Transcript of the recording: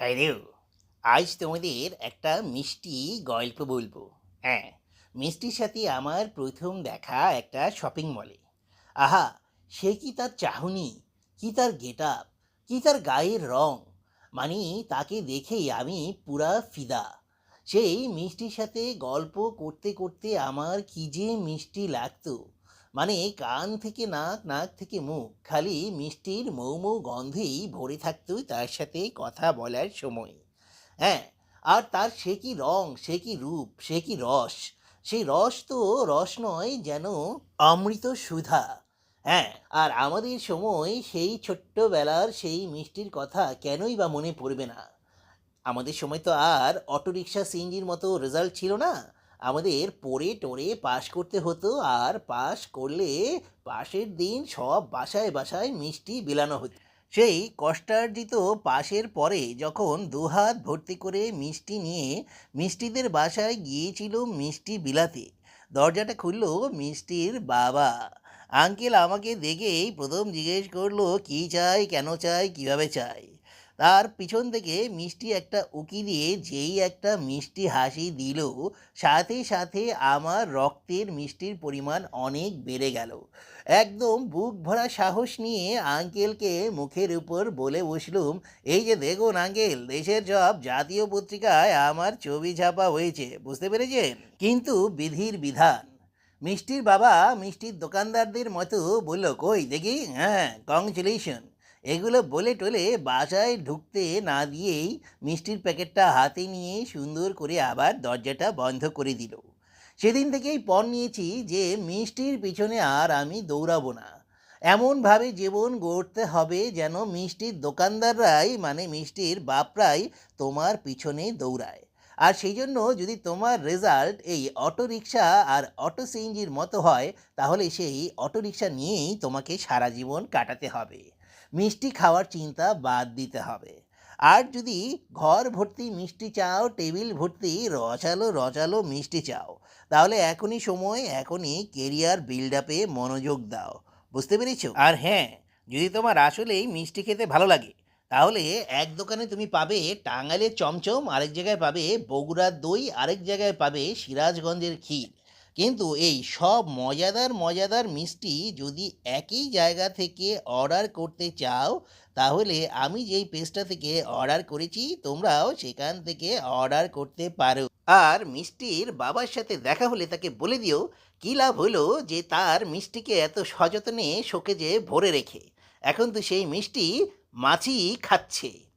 Hello আজ তোমাদের একটা মিষ্টি গল্প বলব। হ্যাঁ মিষ্টির সাথে আমার প্রথম দেখা একটা শপিং মলে আহা, সে কি তার চাহনি? কি তার গেট আপ কি তার গায়ের রং? মানে তাকে দেখেই আমি পুরা ফিদা। সেই মিষ্টির সাথে গল্প করতে করতে আমার কি যে মিষ্টি লাগতো। মানে কান থেকে নাক নাক থেকে মুখ, খালি মিষ্টির মৌ মৌ গন্ধেই ভরে থাকতো তার সাথে কথা বলার সময়। হ্যাঁ আর তার সে কি রং, সে কি রূপ, সে কি রস? সেই রস তো রস নয় যেন অমৃত সুধা। হ্যাঁ আর আমাদের সময় সেই ছোট্টবেলার সেই মিষ্টির কথা কেনই বা মনে পড়বে না? আমাদের সময় তো আর অটোরিকশা সিএনজির মতো রেজাল্ট ছিল না। আমাদের পড়ে টরে পাশ করতে হতো আর পাশ করলে পাশের দিন সব বাসায় বাসায় মিষ্টি বিলানো হতো। সেই কষ্টার্জিত পাশের পরে যখন দুহাত ভর্তি করে মিষ্টি নিয়ে মিষ্টিদের বাসায় গিয়েছিল মিষ্টি বিলাতে। দরজাটা খুলল মিষ্টির বাবা। আঙ্কেল আমাকে দেখেই প্রথম জিজ্ঞেস করল, কী চাই? কেন চাই? কীভাবে চাই? তার পিছন থেকে মিষ্টি একটা উকি দিয়ে যেই একটা মিষ্টি হাসি দিল, সাথে সাথে আমার রক্তের মিষ্টির পরিমাণ অনেক বেড়ে গেল। একদম বুক ভরা সাহস নিয়ে আঙ্কেলকে মুখের উপর বলে বসলুম, এই যে দেখুন আঙ্কেল, দেশের সব জাতীয় পত্রিকায় আমার ছবি ছাপা হয়েছে, বুঝতে পেরেছেন? কিন্তু বিধির বিধান। মিষ্টির বাবা মিষ্টির দোকানদারদের মতো বলল, কই দেখি? হ্যাঁ কংচুলেশন এগুলো বলে টলে বাসায় ঢুকতে না দিয়েই মিষ্টির প্যাকেটটা হাতে নিয়ে সুন্দর করে আবার দরজাটা বন্ধ করে দিল। সেদিন থেকেই পণ নিয়েছি যে মিষ্টির পিছনে আর আমি দৌড়াবো না। এমনভাবে জীবন গড়তে হবে যেন মিষ্টির দোকানদাররাই মানে মিষ্টির বাপরাই তোমার পিছনে দৌড়ায়। আর সেই জন্য যদি তোমার রেজাল্ট এই অটো রিক্সা আর অটো সিএনজির মতো হয়, তাহলে সেই অটো রিক্সা নিয়েই তোমাকে সারা জীবন কাটাতে হবে। মিষ্টি খাওয়ার চিন্তা বাদ দিতে হবে। আর যদি ঘর ভর্তি মিষ্টি চাও, টেবিল ভর্তি রসালো রসালো মিষ্টি চাও, তাহলে এখনই সময়, এখনই কেরিয়ার বিল্ড আপে মনোযোগ দাও। বুঝতে পেরেছ? আর হ্যাঁ যদি তোমার আসলেই মিষ্টি খেতে ভালো লাগে, তাহলে এক দোকানে তুমি পাবে টাঙ্গাইলের চমচম, আরেক জায়গায় পাবে বগুড়ার দই, আরেক জায়গায় পাবে সিরাজগঞ্জের ক্ষীর। কিন্তু এই সব মজাদার মজাদার মিষ্টি যদি একই জায়গা থেকে অর্ডার করতে চাও, তাহলে আমি যেই পেজটা থেকে অর্ডার করেছি, তোমরাও সেখান থেকে অর্ডার করতে পারো। আর মিষ্টির বাবার সাথে দেখা হলে তাকে বলে দিও, কী লাভ হলো যে তার মিষ্টিকে এত সযত্নে শোকেজে ভরে রেখে। এখন তো সেই মিষ্টি মাছি খাচ্ছে।